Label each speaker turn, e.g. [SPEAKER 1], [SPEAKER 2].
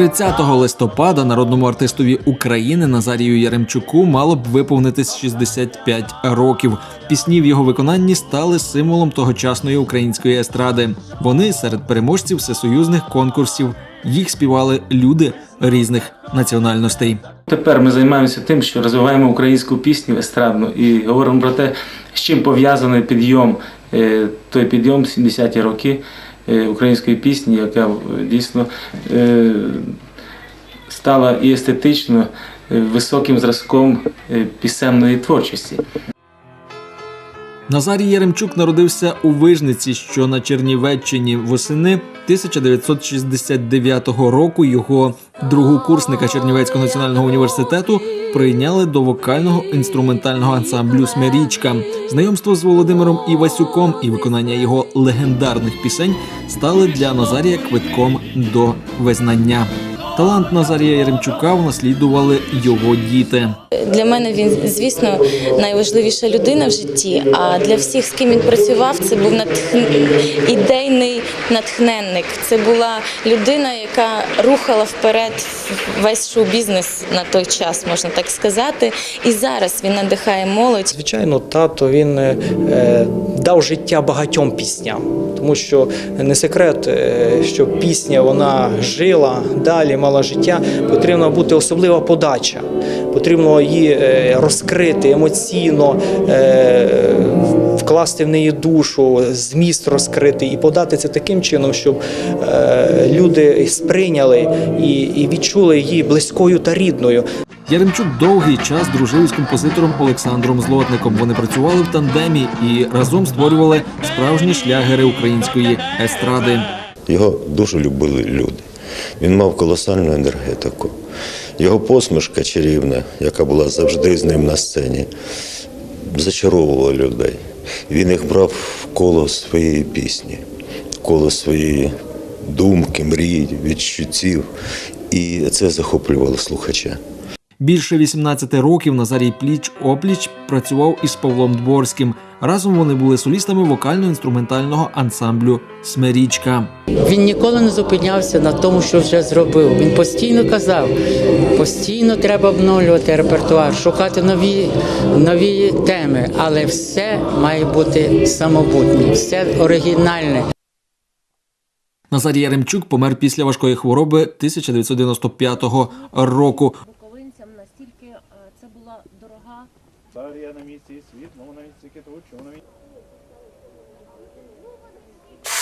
[SPEAKER 1] 30 листопада народному артистові України Назарію Яремчуку мало б виповнитись 65 років. Пісні в його виконанні стали символом тогочасної української естради. Вони серед переможців всесоюзних конкурсів. Їх співали люди різних національностей.
[SPEAKER 2] Тепер ми займаємося тим, що розвиваємо українську пісню естрадну і говоримо про те, з чим пов'язаний підйом, е, той підйом 70-ті роки української пісні, яка е, дійсно е, стала і естетично е, високим зразком е, пісенної творчості.
[SPEAKER 1] Назарій Яремчук народився у Вижниці, що на Чернівеччині восени 1969 року. Його другокурсника Чернівецького національного університету прийняли до вокального інструментального ансамблю Смирічка. Знайомство з Володимиром Івасюком і виконання його легендарних пісень стали для Назарія квитком до визнання. Талант Назарія Яремчука унаслідували його діти.
[SPEAKER 3] Для мене він, звісно, найважливіша людина в житті. А для всіх, з ким він працював, це був натх... ідейний натхненник. Це була людина, яка рухала вперед весь шоу-бізнес на той час, можна так сказати. І зараз він надихає молодь.
[SPEAKER 4] Звичайно, тато він е, дав життя багатьом пісням, тому що не секрет, е, що пісня вона жила далі, мала життя. Потрібна бути особлива подача. Потрібно її е, розкрити емоційно, е, вкласти в неї душу, зміст розкрити і подати це таким чином, щоб люди сприйняли і відчули її близькою та рідною.
[SPEAKER 1] Яремчук довгий час дружив із композитором Олександром Злотником. Вони працювали в тандемі і разом створювали справжні шлягери української естради.
[SPEAKER 5] Його дуже любили люди. Він мав колосальну енергетику. Його посмішка чарівна, яка була завжди з ним на сцені, зачаровувала людей. Він їх брав в коло своєї пісні, в коло своєї думки, мрій, відчуттів. І це захоплювало слухача.
[SPEAKER 1] Більше 18 років Назарій пліч опліч працював із Павлом Дворським. Разом вони були солістами вокально-інструментального ансамблю Смирічка.
[SPEAKER 6] Він ніколи не зупинявся на тому, що вже зробив. Він постійно казав, постійно треба обновлювати репертуар, шукати нові, нові теми, але все має бути самобутнє, все оригінальне.
[SPEAKER 1] Назарій Яремчук помер після важкої хвороби 1995 року.
[SPEAKER 7] Цар я на місці, світ, мов на місці киту, чому на місці.